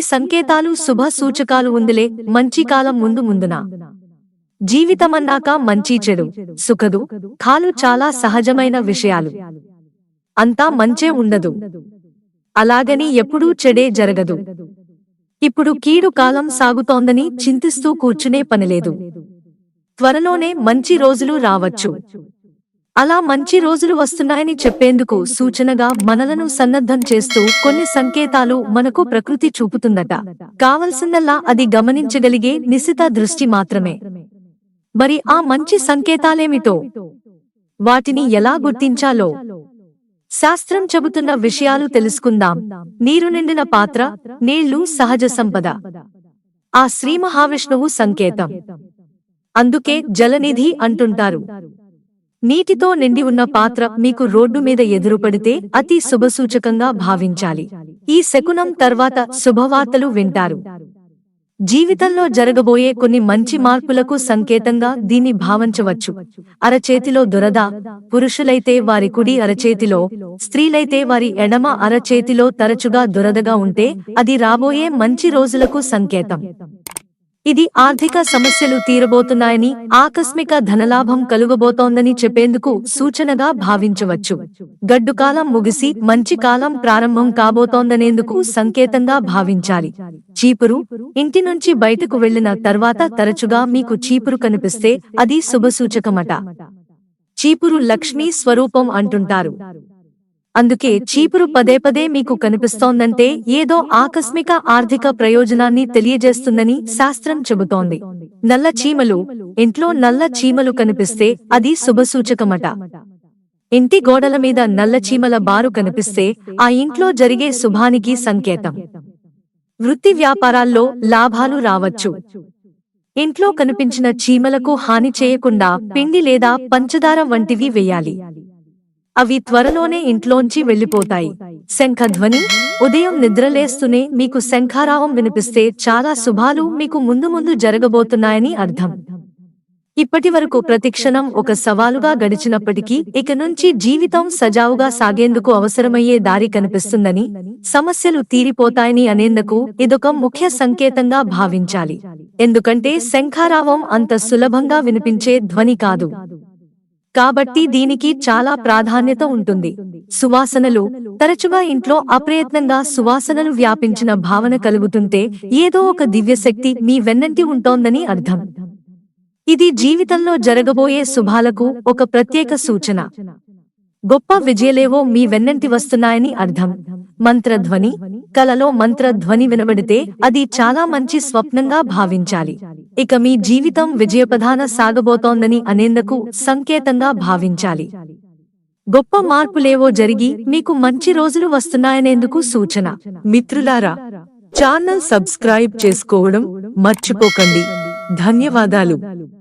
సంకేతాలు శుభ సూచకాలు ఉందిలే మంచి కాలం ముందు ముందున. జీవితమన్నాక మంచి చెడు సుఖదు ఖాలు చాలా సహజమైన విషయాలు. అంతా మంచే ఉండదు. అలాగని ఎప్పుడూ చెడే జరగదు. ఇప్పుడు కీడు కాలం సాగుతోందని చింతిస్తూ కూర్చునే పనిలేదు త్వరలోనే మంచి రోజులు రావచ్చు. అలా మంచి రోజులు వస్తున్నాయని చెప్పేందుకు సూచనగా మనలను సన్నద్ధం చేస్తూ కొన్ని సంకేతాలు మనకు ప్రకృతి చూపుతుందట. కావలసిందల్లా అది గమనించగలిగే నిశిత దృష్టి మాత్రమే. మరి ఆ మంచి సంకేతాలేమిటో? వాటిని ఎలా గుర్తించాలో? శాస్త్రం చెబుతున్న విషయాలు తెలుసుకుందాం. నీరు నిండిన పాత్ర నీళ్ళు సహజ సంపద. ఆ శ్రీ మహావిష్ణువు సంకేతం. అందుకే జలనిధి అంటుంటారు. నీటితో నిండి ఉన్న పాత్ర మీకు రోడ్డు మీద ఎదురుపడితే అతి శుభసూచకంగా భావించాలి. ఈ శకునం తర్వాత శుభవార్తలు వింటారు. జీవితంలో జరగబోయే కొన్ని మంచి మార్పులకు సంకేతంగా దీన్ని భావించవచ్చు. అరచేతిలో దురద పురుషులైతే వారి కుడి అరచేతిలో స్త్రీలైతే వారి ఎడమ అరచేతిలో తరచుగా దురదగా ఉంటే అది రాబోయే మంచి రోజులకు సంకేతం. ఇది ఆర్థిక సమస్యలు తీరబోతున్నాయని ఆకస్మిక ధనలాభం కలుగబోతోందని చెప్పేందుకు సూచనగా భావించవచ్చు. గడ్డుకాలం ముగిసి మంచి కాలం ప్రారంభం కాబోతోందనేందుకు సంకేతంగా భావించాలి. చీపురు ఇంటి నుంచి బయటకు వెళ్ళిన తర్వాత తరచుగా మీకు చీపురు కనిపిస్తే అది శుభసూచకమట. చీపురు లక్ష్మీ స్వరూపం అంటుంటారు. అందుకే చీపురు పదే పదే మీకు కనిపిస్తోందంటే ఏదో ఆకస్మిక ఆర్థిక ప్రయోజనాన్ని తెలియజేస్తుందని శాస్త్రం చెబుతోంది. నల్ల చీమలు. ఇంట్లో నల్ల చీమలు కనిపిస్తే అది శుభసూచకమట. ఇంటి గోడల మీద నల్ల చీమల బారు కనిపిస్తే ఆ ఇంట్లో జరిగే శుభానికి సంకేతం. వృత్తి వ్యాపారాల్లో లాభాలు రావచ్చు. ఇంట్లో కనిపించిన చీమలకు హాని చేయకుండా పిండి లేదా పంచదార వంటివి వేయాలి. అవి త్వరలోనే ఇంట్లోంచి వెళ్ళిపోతాయి శంఖధ్వని ఉదయం నిద్రలేస్తూనే మీకు శంఖారావం వినిపిస్తే చాలా శుభాలు మీకు ముందు ముందు జరగబోతున్నాయని అర్థం. ఇప్పటి వరకు ప్రతిక్షణం ఒక సవాలుగా గడిచినప్పటికీ ఇక నుంచి జీవితం సజావుగా సాగేందుకు అవసరమయ్యే దారి కనిపిస్తుందని సమస్యలు తీరిపోతాయని అనేందుకు ఇదొక ముఖ్య సంకేతంగా భావించాలి. ఎందుకంటే శంఖారావం అంత సులభంగా వినిపించే ధ్వని కాదు. కాబట్టి దీనికి చాలా ప్రాధాన్యత ఉంటుంది. సువాసనలు తరచుగా ఇంట్లో అప్రయత్నంగా సువాసనలు వ్యాపించిన భావన కలుగుతుంటే ఏదో ఒక దివ్యశక్తి మీ వెన్నంటి ఉంటోందని అర్థం. ఇది జీవితంలో జరగబోయే శుభాలకు ఒక ప్రత్యేక సూచన. గొప్ప విజయలేవో మీ వెన్నంటి వస్తున్నాయని అర్థం. మంత్రధ్వని కలలో మంత్రధ్వని వినబడితే అది చాలా మంచి స్వప్నంగా భావించాలి. ఇక మీ జీవితం విజయప్రధాన సాగబోతోందని అనేందుకు సంకేతంగా భావించాలి. గొప్ప మార్పులేవో జరిగి మీకు మంచి రోజులు వస్తున్నాయనేందుకు సూచన. మిత్రులారా ఛానల్ సబ్స్క్రైబ్ చేసుకోవడం మర్చిపోకండి. ధన్యవాదాలు.